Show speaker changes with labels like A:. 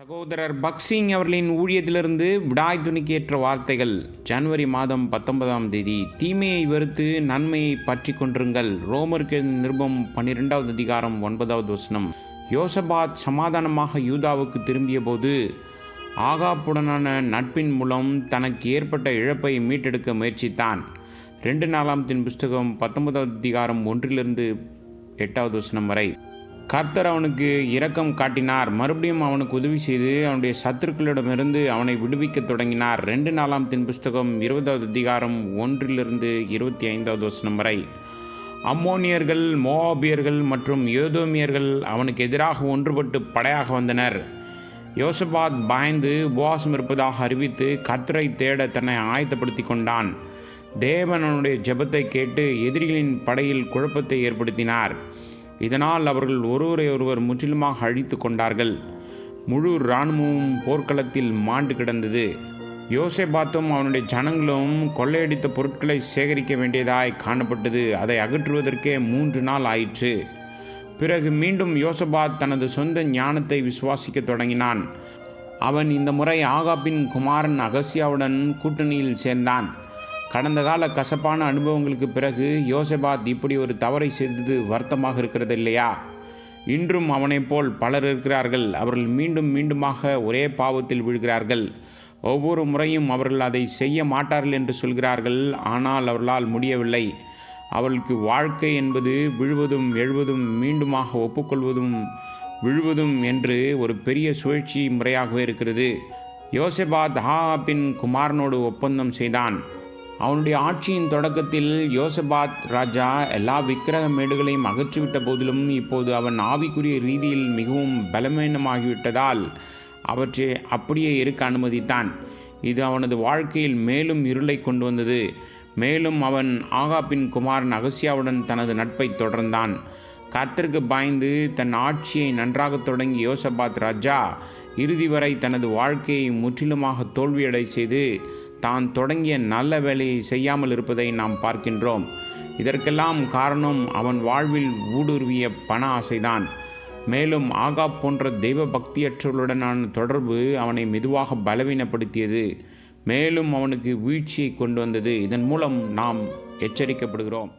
A: சகோதரர் பக்சிங் அவர்களின் ஊழியத்திலிருந்து விடாய் துணிக்கேற்ற வார்த்தைகள். ஜனவரி மாதம் பத்தொன்பதாம் தேதி தீமையை வெறுத்து நன்மையை பற்றி கொண்டிருங்கள். ரோமருக்கு நிருபம் பன்னிரெண்டாவது அதிகாரம் ஒன்பதாவது வசனம். யோசபாத் சமாதானமாக யூதாவுக்கு திரும்பிய போது ஆகாப்புடனான நட்பின் மூலம் தனக்கு ஏற்பட்ட இழப்பை மீட்டெடுக்க முயற்சித்தான். ரெண்டு நாலாம் தின் புஸ்தகம் பத்தொன்பதாவது அதிகாரம் ஒன்றிலிருந்து எட்டாவது வசனம் வரை. கர்த்தர் அவனுக்கு இரக்கம் காட்டினார். மறுபடியும் அவனுக்கு உதவி செய்து அவனுடைய சத்துருக்களிடமிருந்து அவனை விடுவிக்க தொடங்கினார். ரெண்டு நாலாம் தின் புஸ்தகம் இருபதாவது அதிகாரம் ஒன்றிலிருந்து இருபத்தி ஐந்தாவது வசனம் வரை. அம்மோனியர்கள் மோவாபியர்கள் மற்றும் யோதோமியர்கள் அவனுக்கு எதிராக ஒன்றுபட்டு படையாக வந்தனர். யோசபாத் பாய்ந்து உபவாசம் இருப்பதாக அறிவித்து கர்த்தரை தேட தன்னை ஆயத்தப்படுத்தி கொண்டான். தேவனனுடைய அவனுடைய ஜெபத்தை கேட்டு எதிரிகளின் படையில் குழப்பத்தை ஏற்படுத்தினார். இதனால் அவர்கள் ஒருவரை ஒருவர் முற்றிலுமாக அழித்து கொண்டார்கள். முழு இராணுவமும் போர்க்களத்தில் மாண்டு கிடந்தது. யோசேபாத்தும் அவனுடைய ஜனங்களும் கொள்ளையடித்த பொருட்களை சேகரிக்க வேண்டியதாய் காணப்பட்டது. அதை அகற்றுவதற்கே மூன்று நாள் ஆயிற்று. பிறகு மீண்டும் யோசபாத் தனது சொந்த ஞானத்தை விசுவாசிக்க தொடங்கினான். அவன் இந்த முறை ஆகாப்பின் குமாரன் அகசியாவுடன் கூட்டணியில் சேர்ந்தான். கடந்த கால கசப்பான அனுபவங்களுக்கு பிறகு யோசபாத் இப்படி ஒரு தவறை செய்தது வருத்தமாக இருக்கிறது இல்லையா? இன்றும் அவனைப் போல் பலர் இருக்கிறார்கள். அவர்கள் மீண்டும் மீண்டுமாக ஒரே பாவத்தில் விழுகிறார்கள். ஒவ்வொரு முறையும் அவர்கள் அதை செய்ய மாட்டார்கள் என்று சொல்கிறார்கள். ஆனால் அவர்களால் முடியவில்லை. அவளுக்கு வாழ்க்கை என்பது விழுவதும் எழுவதும் மீண்டுமாக ஒப்புக்கொள்வதும் விழுவதும் என்று ஒரு பெரிய சுழற்சி முறையாகவே இருக்கிறது. யோசபாத் ஆகாப்பின் குமாரனோடு ஒப்பந்தம் செய்தான். அவனுடைய ஆட்சியின் தொடக்கத்தில் யோசபாத் ராஜா எல்லா விக்கிரக மேடுகளையும் அகற்றிவிட்ட போதிலும் இப்போது அவன் ஆவிக்குரிய ரீதியில் மிகவும் பலமீனமாகிவிட்டதால் அவற்றை அப்படியே இருக்க அனுமதித்தான். இது அவனது வாழ்க்கையில் மேலும் இருளை கொண்டு வந்தது. மேலும் அவன் ஆகாப்பின் குமாரன் அகசியாவுடன் தனது நட்பை தொடர்ந்தான். கர்த்தருக்கு பாய்ந்து தன் ஆட்சியை நன்றாக தொடங்கி யோசபாத் ராஜா இறுதி வரை தனது வாழ்க்கையை முற்றிலுமாக தோல்வியடை செய்து தான் தொடங்கிய நல்ல வேலையை செய்யாமல் இருப்பதை நாம் பார்க்கின்றோம். இதற்கெல்லாம் காரணம் அவன் வாழ்வில் ஊடுருவிய பண ஆசைதான். மேலும் ஆகா போன்ற தெய்வ பக்தியற்றவர்களுடனான தொடர்பு அவனை மெதுவாக பலவீனப்படுத்தியது. மேலும் அவனுக்கு வீழ்ச்சியை கொண்டு வந்தது. இதன் மூலம் நாம் எச்சரிக்கப்படுகிறோம்.